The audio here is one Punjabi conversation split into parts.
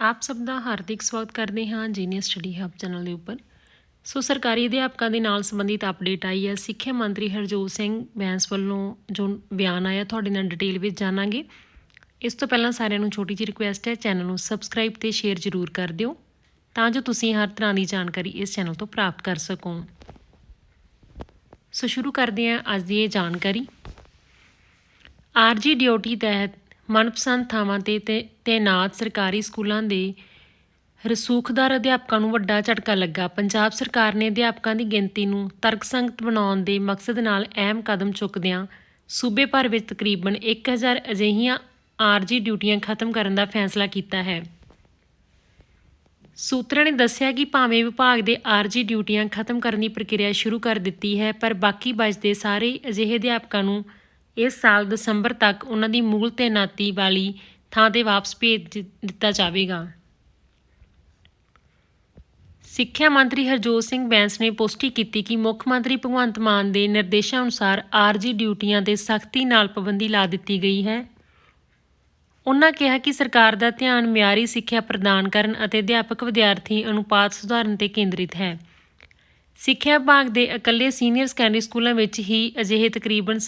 ਆਪ ਸਭ ਦਾ ਹਾਰਦਿਕ ਸਵਾਗਤ ਕਰਦੇ ਹਾਂ ਜੀਨੀਅਸ ਸਟੱਡੀ ਹੱਬ ਚੈਨਲ ਦੇ ਉੱਪਰ। ਸੋ ਸਰਕਾਰੀ ਅਧਿਆਪਕਾਂ ਦੇ ਨਾਲ ਸੰਬੰਧਿਤ ਅਪਡੇਟ ਆਈ ਹੈ। ਸਿੱਖਿਆ ਮੰਤਰੀ ਹਰਜੋਤ ਸਿੰਘ ਬੈਂਸ ਵੱਲੋਂ ਜੋ ਬਿਆਨ ਆਇਆ, ਤੁਹਾਡੇ ਨਾਲ ਡਿਟੇਲ ਵਿੱਚ ਜਾਣਾਂਗੇ। ਇਸ ਤੋਂ ਪਹਿਲਾਂ ਸਾਰਿਆਂ ਨੂੰ ਛੋਟੀ ਜਿਹੀ ਰਿਕੁਐਸਟ ਹੈ, ਚੈਨਲ ਨੂੰ ਸਬਸਕ੍ਰਾਈਬ ਤੇ ਸ਼ੇਅਰ ਜ਼ਰੂਰ ਕਰ ਦਿਓ ਤਾਂ ਜੋ ਤੁਸੀਂ ਹਰ ਤਰ੍ਹਾਂ ਦੀ ਜਾਣਕਾਰੀ ਇਸ ਚੈਨਲ ਤੋਂ ਪ੍ਰਾਪਤ ਕਰ ਸਕੋ। ਸੋ ਸ਼ੁਰੂ ਕਰਦੇ ਹਾਂ ਅੱਜ ਦੀ ਇਹ ਜਾਣਕਾਰੀ। ਆਰਜੀ ਡਿਊਟੀ ਤਹਿਤ ਮਨਪਸੰਦ ਥਾਵਾਂ ਤੇ ਤੈਨਾਤ ਸਰਕਾਰੀ ਸਕੂਲਾਂ ਦੇ ਰਸੂਖਦਾਰ ਅਧਿਆਪਕਾਂ ਨੂੰ ਵੱਡਾ ਝਟਕਾ ਲੱਗਾ। ਪੰਜਾਬ ਸਰਕਾਰ ਨੇ ਅਧਿਆਪਕਾਂ ਦੀ ਗਿਣਤੀ ਨੂੰ ਤਰਕਸੰਗਤ ਬਣਾਉਣ ਦੇ ਮਕਸਦ ਨਾਲ ਅਹਿਮ ਕਦਮ ਚੁੱਕਦਿਆਂ ਸੂਬੇ ਭਰ ਵਿੱਚ ਤਕਰੀਬਨ 1000 ਅਜਿਹੀਆਂ ਆਰਜੀ ਡਿਊਟੀਆਂ ਖਤਮ ਕਰਨ ਦਾ ਫੈਸਲਾ ਕੀਤਾ ਹੈ। ਸੂਤਰਾਂ ਨੇ ਦੱਸਿਆ ਕਿ ਭਾਵੇਂ ਵਿਭਾਗ ਦੇ ਆਰਜੀ ਡਿਊਟੀਆਂ ਖਤਮ ਕਰਨ ਦੀ ਪ੍ਰਕਿਰਿਆ ਸ਼ੁਰੂ ਕਰ ਦਿੱਤੀ ਹੈ, ਪਰ ਬਾਕੀ ਬਚਦੇ ਸਾਰੇ ਅਜਿਹੇ ਅਧਿਆਪਕਾਂ ਨੂੰ ਇਸ ਸਾਲ ਦਸੰਬਰ ਤੱਕ ਉਹਨਾਂ ਦੀ ਮੂਲ ਤੈਨਾਤੀ ਵਾਲੀ ਥਾਂ ਤੇ ਵਾਪਸ ਭੇਜ ਦਿੱਤਾ ਜਾਵੇਗਾ। ਸਿੱਖਿਆ ਮੰਤਰੀ ਹਰਜੋਤ ਸਿੰਘ ਬੈਂਸ ਨੇ ਪੁਸ਼ਟੀ ਕੀਤੀ ਕਿ ਮੁੱਖ ਮੰਤਰੀ ਭਗਵੰਤ ਮਾਨ ਦੇ ਨਿਰਦੇਸ਼ਾਂ ਅਨੁਸਾਰ ਆਰਜੀ ਡਿਊਟੀਆਂ ਤੇ ਸਖਤੀ ਨਾਲ ਪਾਬੰਦੀ ਲਾ ਦਿੱਤੀ ਗਈ ਹੈ। ਉਨ੍ਹਾਂ ਕਿਹਾ ਕਿ ਸਰਕਾਰ ਦਾ ਧਿਆਨ ਮਿਆਰੀ ਸਿੱਖਿਆ ਪ੍ਰਦਾਨ ਕਰਨ ਅਤੇ ਅਧਿਆਪਕ ਵਿਦਿਆਰਥੀ ਅਨੁਪਾਤ ਸੁਧਾਰਨ ਤੇ ਕੇਂਦਰਿਤ ਹੈ। ਸਿੱਖਿਆ ਵਿਭਾਗ ਦੇ ਇਕੱਲੇ ਸੀਨੀਅਰ ਸੈਕੰਡਰੀ ਸਕੂਲਾਂ ਵਿੱਚ ਹੀ ਅਜਿਹੇ ਤਕਰੀਬਨ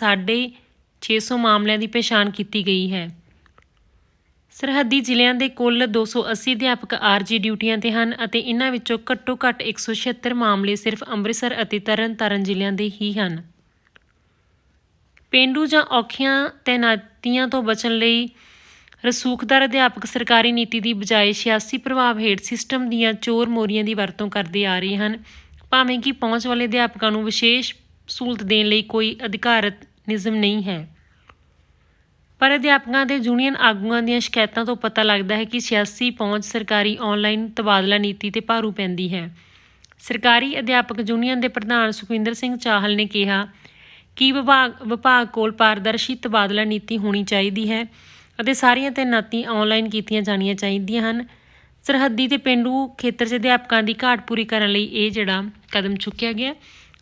650 ਮਾਮਲਿਆਂ ਦੀ ਪਛਾਣ ਕੀਤੀ ਗਈ ਹੈ। ਸਰਹੱਦੀ ਜ਼ਿਲ੍ਹਿਆਂ ਦੇ ਕੁੱਲ 280 ਅਧਿਆਪਕ ਆਰਜੀ ਡਿਊਟੀਆਂ ਤੇ ਹਨ ਅਤੇ ਇਨ੍ਹਾਂ ਵਿੱਚੋਂ ਘੱਟੋ-ਘੱਟ 176 ਮਾਮਲੇ ਸਿਰਫ ਅੰਮ੍ਰਿਤਸਰ ਅਤੇ ਤਰਨਤਾਰਨ ਜ਼ਿਲ੍ਹਿਆਂ ਦੇ ਹੀ ਹਨ। ਪੇਂਡੂ ਜਾਂ ਔਖੀਆਂ ਤੈਨਾਤੀਆਂ ਤੋਂ ਬਚਣ ਲਈ ਰਸੂਖਦਾਰ ਅਧਿਆਪਕ ਸਰਕਾਰੀ ਨੀਤੀ ਦੀ ਬਜਾਏ ਸਿਆਸੀ ਪ੍ਰਭਾਵ ਹੇਠ ਸਿਸਟਮ ਦੀਆਂ ਚੋਰ ਮੋਰੀਆਂ ਦੀ ਵਰਤੋਂ ਕਰਦੇ ਆ ਰਹੇ ਹਨ। ਭਾਵੇਂ ਕਿ ਪਹੁੰਚ ਵਾਲੇ ਅਧਿਆਪਕਾਂ ਨੂੰ ਵਿਸ਼ੇਸ਼ ਸਹੂਲਤ ਦੇਣ ਲਈ ਕੋਈ ਅਧਿਕਾਰਤ ਨਿਯਮ ਨਹੀਂ ਹੈ। ਪਰ ਅਧਿਆਪਕਾਂ ਦੇ ਯੂਨੀਅਨ ਆਗੂਆਂ ਦੀਆਂ ਸ਼ਿਕਾਇਤਾਂ ਤੋਂ ਪਤਾ ਲੱਗਦਾ ਹੈ ਕਿ ਸਿਆਸੀ ਪਹੁੰਚ ਸਰਕਾਰੀ ਆਨਲਾਈਨ ਤਬਾਦਲਾ ਨੀਤੀ ਤੇ ਭਾਰੂ ਪੈਂਦੀ ਹੈ। ਸਰਕਾਰੀ ਅਧਿਆਪਕ ਯੂਨੀਅਨ ਦੇ ਪ੍ਰਧਾਨ ਸੁਖਵਿੰਦਰ ਸਿੰਘ ਚਾਹਲ ਨੇ ਕਿਹਾ ਕਿ ਵਿਭਾਗ ਵਿਭਾਗ ਕੋਲ ਪਾਰਦਰਸ਼ੀ ਤਬਾਦਲਾ ਨੀਤੀ ਹੋਣੀ ਚਾਹੀਦੀ ਹੈ ਅਤੇ ਸਾਰੀਆਂ ਤੈਨਾਤੀ ਆਨਲਾਈਨ ਕੀਤੀਆਂ ਜਾਣੀਆਂ ਚਾਹੀਦੀਆਂ ਹਨ। ਸਰਹੱਦੀ ਤੇ ਪਿੰਡੂ ਖੇਤਰ 'ਚ ਅਧਿਆਪਕਾਂ ਦੀ ਘਾਟ ਪੂਰੀ ਕਰਨ ਲਈ ਇਹ ਜਿਹੜਾ ਕਦਮ ਚੁੱਕਿਆ ਗਿਆ।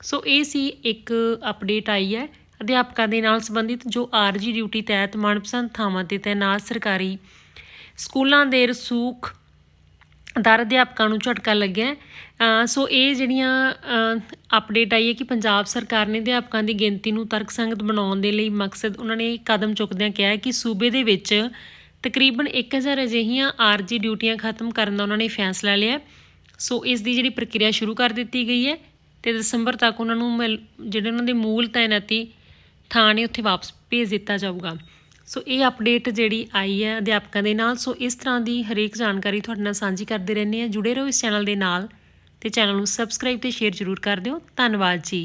ਸੋ ਇਹ ਸੀ ਇੱਕ ਅਪਡੇਟ ਆਈ ਹੈ। ਅਧਿਆਪਕਾਂ ਦੇ ਨਾਲ ਸੰਬੰਧਿਤ ਜੋ ਆਰਜੀ ਡਿਊਟੀ ਤਹਿਤ ਮਨਪਸੰਦ ਥਾਵਾਂ ਤੇ ਤੈਨਾਤ ਸਰਕਾਰੀ ਸਕੂਲਾਂ ਦੇ ਰਸੂਖ ਦਰ ਅਧਿਆਪਕਾਂ ਨੂੰ ਝਟਕਾ ਲੱਗਿਆ ਸੋ ਇਹ ਜਿਹੜੀਆਂ ਅਪਡੇਟ ਆਈ ਹੈ ਕਿ ਪੰਜਾਬ ਸਰਕਾਰ ਨੇ ਅਧਿਆਪਕਾਂ ਦੀ ਗਿਣਤੀ ਨੂੰ ਤਰਕਸੰਗਤ ਬਣਾਉਣ ਦੇ ਲਈ ਮਕਸਦ ਉਹਨਾਂ ਨੇ ਕਦਮ ਚੁੱਕਦਿਆਂ ਕਿਹਾ ਹੈ ਕਿ ਸੂਬੇ ਦੇ ਵਿੱਚ ਤਕਰੀਬਨ 1000 ਅਜਿਹੀਆਂ ਆਰਜੀ ਡਿਊਟੀਆਂ ਖਤਮ ਕਰਨ ਦਾ ਉਹਨਾਂ ਨੇ ਫੈਸਲਾ ਲਿਆ ਸੋ ਇਸ ਦੀ ਜਿਹੜੀ ਪ੍ਰਕਿਰਿਆ ਸ਼ੁਰੂ ਕਰ ਦਿੱਤੀ ਗਈ ਹੈ ਤੇ ਦਸੰਬਰ ਤੱਕ ਉਹਨਾਂ ਨੂੰ ਮਿਲ- ਜਿਹੜੇ ਉਹਨਾਂ ਦੇ ਮੂਲ ਤਾਇਨਾਤੀ ਥਾਂ ਨੇ ਉੱਥੇ ਵਾਪਸ ਭੇਜ ਦਿੱਤਾ ਜਾਊਗਾ। ਸੋ ਇਹ ਅਪਡੇਟ ਜਿਹੜੀ ਆਈ ਹੈ ਅਧਿਆਪਕਾਂ ਦੇ ਨਾਲ। ਸੋ ਇਸ ਤਰ੍ਹਾਂ ਦੀ ਹਰੇਕ ਜਾਣਕਾਰੀ ਤੁਹਾਡੇ ਨਾਲ ਸਾਂਝੀ ਕਰਦੇ ਰਹਿੰਦੇ ਆ ਜੁੜੇ ਰਹੋ ਇਸ ਚੈਨਲ ਦੇ ਨਾਲ ਤੇ ਚੈਨਲ ਨੂੰ ਸਬਸਕ੍ਰਾਈਬ ਤੇ ਸ਼ੇਅਰ ਜ਼ਰੂਰ ਕਰ ਦਿਓ। ਧੰਨਵਾਦ ਜੀ।